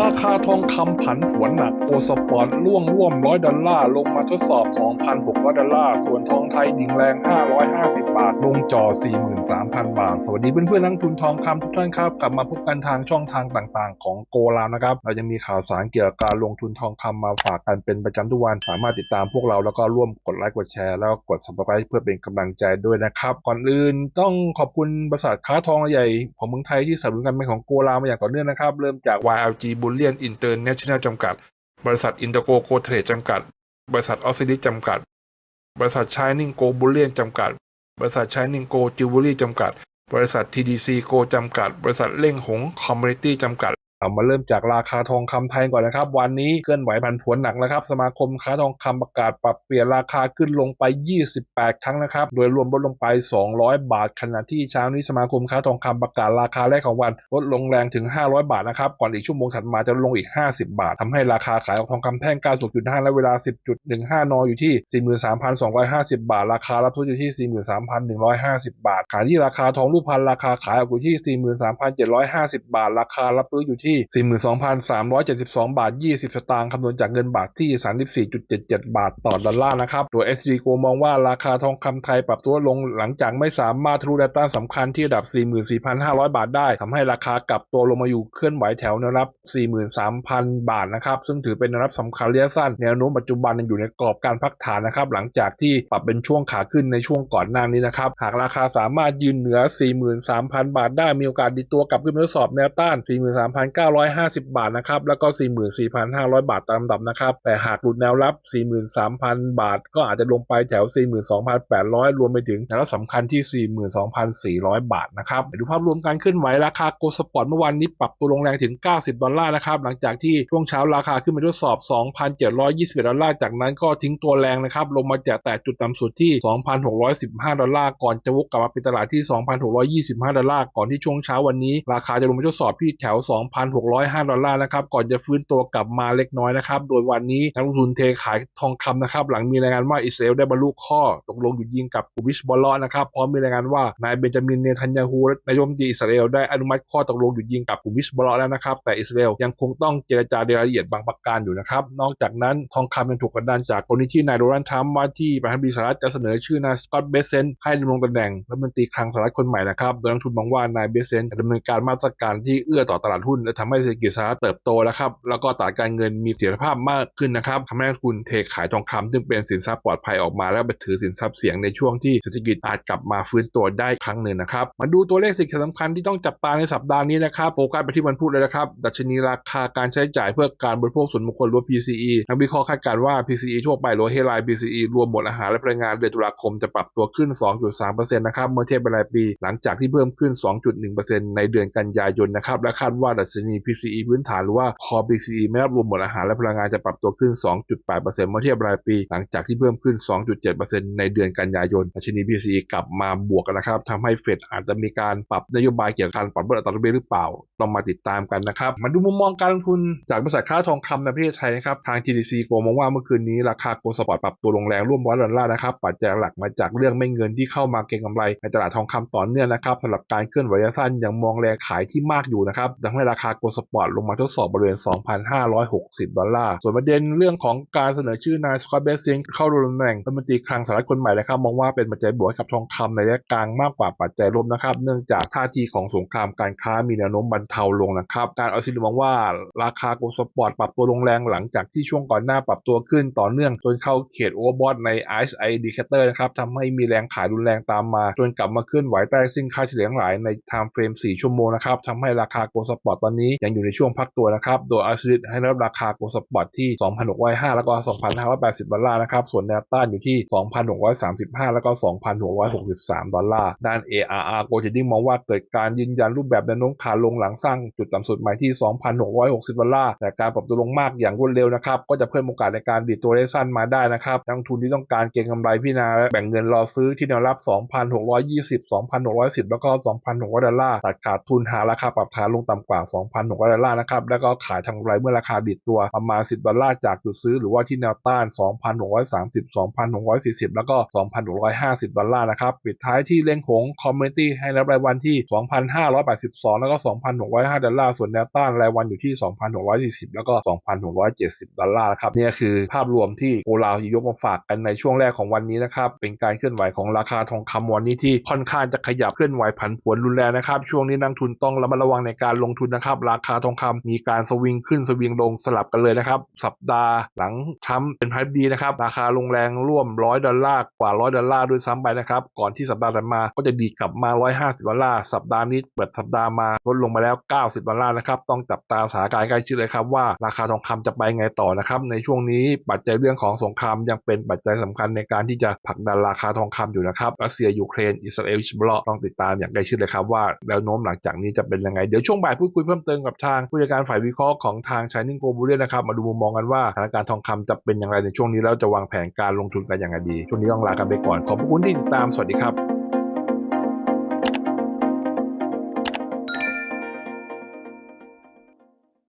ราคาทองคำผันผวนหนักโอสปอร์ตล่วงร่วมร้อยดอลลาร์ ลงมาทดสอบ 2,600 ดอลลาร์ ส่วนทองไทยดิ่งแรง 550 บาท ลงจ่อ 43,000 บาท สวัสดีเพื่อนๆนักลงทุนทองคำทุกท่านครับ กลับมาพบกันทางช่องทางต่างๆ ของโกลามนะครับ เรายังมีข่าวสารเกี่ยวกับการลงทุนทองคำมาฝากกันเป็นประจำทุกวัน สามารถติดตามพวกเราแล้วก็ร่วมกดไลค์กดแชร์แล้วก็กด subscribe เพื่อเป็นกำลังใจด้วยนะครับ ก่อนอื่นต้องขอบคุณบริษัทค้าทองใหญ่ของเมืองไทยที่สนับสนุนการเป็นของโกลามาอย่างต่อเนื่องนะครับ เริ่มจาก YLG ูเลียนอินเตอร์เนชั่นแนลจำกัด บริษัทอินเตอร์โกโกเทรดจำกัด บริษัทออสซิลิจำกัด บริษัทชายนิงโกบูเลียนจำกัด บริษัทชายนิงโกจิวเวลรี่จำกัด บริษัททีดีซีโกจำกัด บริษัทเล่งหงคอมมูนิตี้จำกัด เอามาเริ่มจากราคาทองคำไทยก่อนนะครับ วันนี้เคลื่อนไหวผันผวนหนักนะครับ สมาคมค้าทองคำประกาศปรับเปลี่ยนราคาขึ้นลงไป 28 ครั้งนะครับ โดยรวมลดลงไป 200 บาท ขณะที่เช้านี้สมาคมค้าทองคำประกาศราคาแรกของวันลดลงแรงถึง 500 บาทนะครับ ก่อนอีกชั่วโมงถัดมาจะลงอีก 50 บาททำให้ราคาขายออกทองคำแท่ง 96.5 และเวลา 10.15 นอยู่ที่ 43,250 บาท ราคารับทุนอยู่ที่ 43,150 บาทขณะที่ราคาทองรูปพรรณราคาขายออกอยู่ที่ 43,750 บาท ราคารับซื้ออยู่ที่ที่ 42,372 บาท 20 สตางค์คำนวณจากเงินบาทที่ 34.77 บาทต่อดอลลาร์นะครับ โดย SG Go มองว่าราคาทองคำไทยปรับตัวลงหลังจากไม่สามารถทะลุแนวต้านสำคัญที่ระดับ 44,500 บาทได้ทำให้ราคากลับตัวลงมาอยู่เคลื่อนไหวแถวแนวรับ 43,000 บาทนะครับซึ่งถือเป็นแนวรับสำคัญระยะสั้นแนวโน้มปัจจุบันยังอยู่ในกรอบการพักฐานนะครับหลังจากที่ปรับเป็นช่วงขาขึ้นในช่วงก่อนหน้านี้นะครับหากราคาสามารถยืนเหนือ 43,000 บาทได้มีโอกาสดีตัวกลับขึ้นมาทดสอบแนวต้าน 43,000 4,950 บาทนะครับ แล้วก็ 44,500 บาทตามลำดับนะครับ แต่หากหลุดแนวรับ 43,000 บาท ก็อาจจะลงไปแถว 42,800 รวมไปถึงแนวรับสำคัญที่ 42,400 บาทนะครับดูภาพรวมการเคลื่อนไหวราคาโกลสปอร์ตเมื่อวานนี้ปรับตัวลงแรงถึง 90 ดอลลาร์นะครับ หลังจากที่ช่วงเช้าราคาขึ้นมาทดสอบ 2,721 ดอลลาร์ จากนั้นก็ทิ้งตัวแรงนะครับ ลงมาจากแต่จุดต่ำสุดที่ 2,615 ดอลลาร์ ก่อนจะวกกลับมาเป็นตลาดที่ 2,625 ดอลลาร์ ก่อนที่ช่วงเช้าวันนี้ราคาจะลงมาทดสอบที่แถว2,605ดอลลาร์นะครับก่อนจะฟื้นตัวกลับมาเล็กน้อยนะครับโดยวันนี้นักลงทุนเทขายทองคำนะครับหลังมีรายงานว่าอิสราเอลได้บรรลุข้อตกลงหยุดยิงกับกลุ่มฮิชบอลลาะนะครับพร้อมมีรายงานว่านายเบนจามินเนทันยาฮูนายกรัฐมนตรีอิสราเอลได้อนุมัติข้อตกลงหยุดยิงกับกลุ่มฮิชบอลลาะแล้วนะครับแต่อิสราเอลยังคงต้องเจรจาในรายละเอียดบางประการอยู่นะครับนอกจากนั้นทองคำยังถูกกดดันจากกรณีที่นายโดนัลด์ทรัมป์ว่าที่ประธานาธิบดีสหรัฐจะเสนอชื่อนายสกอตเบสเซนให้ดำรงตำแหน่งรัฐมนตรีคลังสหรัฐคนใหม่นะครับโดยนักทุนมองว่านายเบเซนดำเนินการมาตรการที่เอื้อต่อตลาดหุ้นและทำให้เศรษฐกิจสหรัฐเติบโตแล้วครับแล้วก็ตลาดการเงินมีเสถียรภาพมากขึ้นนะครับทำให้นักทุนเทขายทองคำซึ่งเป็นสินทรัพย์ปลอดภัยออกมา แล้วไปถือสินทรัพย์เสี่ยงในช่วงที่เศรษฐกิจอาจกลับมาฟื้นตัวได้ครั้งหนึ่งนะครับมาดูตัวเลขสิ่งสำคัญที่ต้องจับตาในสัปดาห์นี้นะครับโฟกัสไปที่วันพุธเลยนะครับดัชนีราคาการใช้จ่ายเพื่อการบริโภคส่วนบุคคลหรือ PCE นักวิเคราะห์คาดการณ์ว่า PCE ทั่วไปหรือเฮไลน์ PCE รวมหมดอาหารและพลังงานเดือนตุลาคมจะปรับตัวขึ้น 2.3%นะครับเมื่อเทียบเป็นรายปี หลังจากที่เพิ่มขึ้น 2.1%ในเดือนกันยายนนะครับและคาดว่าดัชนี PCE พื้นฐานหรือว่า Core PCE ไม่นับรวมหมดอาหารและพลังงานจะปรับตัวขึ้น 2.8%เมื่อเทียบรายปี หลังจากที่เพิ่มขึ้น 2.7%ในเดือนกันยายนดัชนี PCE กลับมาบวกกันนะครับทำให้เฟดอาจจะมีการปรับนโยบายเกี่ยวกับการปรับลดอัตราดอกเบี้ยหรือเปล่า ต้องมาติดตามกันนะครับ มาดูมุมมองการลงทุนจากบริษัทค้าทองคำในประเทศไทยนะครับ ทาง TDC โกมองว่าเมื่อคืนนี้ราคาโกลด์สปอร์ตปรับตัวลงแรงร่วมร้อยดอลลาร์นะครับ ปัจจัยหลักมาจากเรื่องไม่เงินที่เข้ามาเก็งกำไรในตลาดทองคำต่อเนื่องนะครับสำหรับการเคลื่อนไหวสั้นยังมองแรงขายที่มากอยู่นะครับทำให้ราคาโกลสปอร์ตลงมาทดสอบบริเวณ 2,560 ดอลลาร์ ส่วนประเด็นเรื่องของการเสนอชื่อนายสกอตเบสซิงเข้าดำแหน่งรัฐมนตรีคลังสหรัฐคนใหม่นะครับมองว่าเป็นปัจจัยบวกกับทองคำในระยะกลางมากกว่าปัจจัยลบนะครับ เนื่องจากท่าทีของสงครามการค้ามีแนวโน้มบรรเทาลงนะครับ การออสซิลมองว่าราคาโกลสปอร์ตปรับตัวลงแรงหลังจากที่ช่วงก่อนหน้าปรับตัวขึ้นต่อเนื่องจนเข้าเขตโอเวอร์บอทใน RSI Indicator นะครับทำให้มีแรงขายรุนแรงตามมา จนกลับมาเคลื่อนไหวใต้สิ้นค่าเฉลี่ยทั้งหลายใน time frame 4ชั่วโมงนะครับทำให้ราคาโกลสปอร์ตตอนนี้ยังอยู่ในช่วงพักตัวนะครับโดยอาซิลิให้รับราคาโกลด์สปอร์ตที่ 2,605 แล้วก็ 2,580 ดอลลาร์นะครับส่วนแนวต้านอยู่ที่ 2,635 แล้วก็ 2,663 ดอลลาร์ด้าน ARR Gold Trading มองว่าเกิดการยืนยันรูปแบบแนวโน้มขาลงหลังสร้างจุดต่ำสุดใหม่ที่ 2,660 ดอลลาร์แต่การปรับตัวลงมากอย่างรวดเร็วนะครับก็จะเพิ่มโอกาสในการดีดตัวได้สั้นมาได้นะครับนักทุนที่ต้องการเก็งกำไรพิจารณาและแบ่งเงินรอซื้อที่แนวรับ 2,620 2,610 แล้วก็ 2,600 ดอลลาร์ตัดขาดทุนหาราคาปรับฐานลงต่ำกว่า2,600 ดอลลาร์นะครับ แล้วก็ขายทางไรเมื่อราคาดิดตัวประมาณ 10 ดอลลาร์จากจุดซื้อหรือว่าที่แนวต้าน 2,630 2,640 แล้วก็ 2,650 ดอลลาร์นะครับ ปิดท้ายที่เล่งของคอมมูนิตี้ให้รับรายวันที่ 2,582 แล้วก็ 2,605 ดอลลาร์ ส่วนแนวต้านรายวันอยู่ที่ 2,640 แล้วก็ 2,670 ดอลลาร์ครับเนี่ยคือภาพรวมที่โอลาวยกมาฝากกันในช่วงแรกของวันนี้นะครับ เป็นการเคลื่อนไหวของราคาทองคำวันนี้ที่ค่อนข้างจะขยับเคลื่อนไหวผันผวนรุนแรงนะครับ ช่วงนี้นักทุนต้องระมัดระวังในการลงทุนนะครับราคาทองคำมีการสวิงขึ้นสวิงลงสลับกันเลยนะครับ สัปดาห์หลังทรัมป์เป็นไพดีนะครับ ราคาลงแรงร่วม 100 ดอลลาร์กว่า 100 ดอลลาร์ด้วยซ้ำไปนะครับ ก่อนที่สัปดาห์ถัดมาก็จะดีกลับมา 150 ดอลลาร์สัปดาห์นี้เปิดสัปดาห์มาลดลงมาแล้ว 90 ดอลลาร์นะครับ ต้องจับตาสถานการณ์ใกล้ชิดเลยครับว่าราคาทองคำจะไปไงต่อนะครับ ในช่วงนี้ปัจจัยเรื่องของสงครามยังเป็นปัจจัยสำคัญในการที่จะผลักดันราคาทองคำอยู่นะครับรัสเซียยูเครนอิสราเอลอิสบลอต้องติดตามอย่างใกล้ชิดเลยครับว่าแนวโน้มหลังจากนี้จะเป็นยังไงเดี๋ยวช่วงบ่ายพูดคุยเพิ่มเติมกับทางผู้จัดการฝ่ายวิเคราะห์ของทาง Shining Go b u l l i o n นะครับมาดูมุมมองกันว่าสถานการณ์ทองคำจะเป็นอย่างไรในช่วงนี้แล้วจะวางแผนการลงทุนกันอย่างไรดี ช่วงนี้ต้องลากันไปก่อน ขอบคุณที่ติดตามสวัสดีครับ